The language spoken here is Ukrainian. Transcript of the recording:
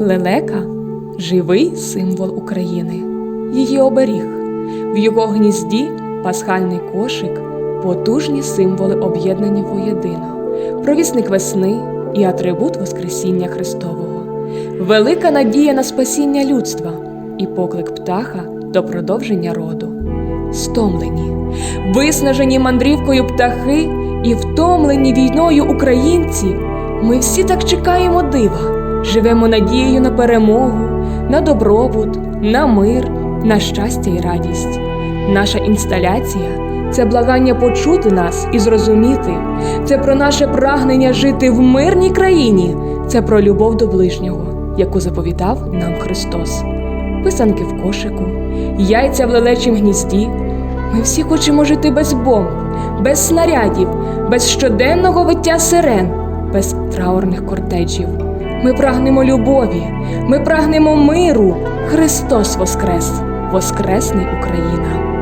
Лелека живий символ України, її оберіг. В його гнізді пасхальний кошик, потужні символи об'єднані воєдино, провісник весни і атрибут Воскресіння Христового, велика надія на спасіння людства і поклик птаха до продовження роду. Стомлені, виснажені мандрівкою птахи і втомлені війною українці, ми всі так чекаємо дива, живемо надією на перемогу, на добробут, на мир, на щастя і радість. Наша інсталяція це благання почути нас і зрозуміти. Це про наше прагнення жити в мирній країні, це про любов до ближнього, яку заповідав нам Христос. Писанки в кошику, яйця в лелечім гнізді. Ми всі хочемо жити без бомб, без снарядів, без щоденного виття сирен, без траурних кортеджів. Ми прагнемо любові, ми прагнемо миру. Христос Воскрес! Воскресне Україна!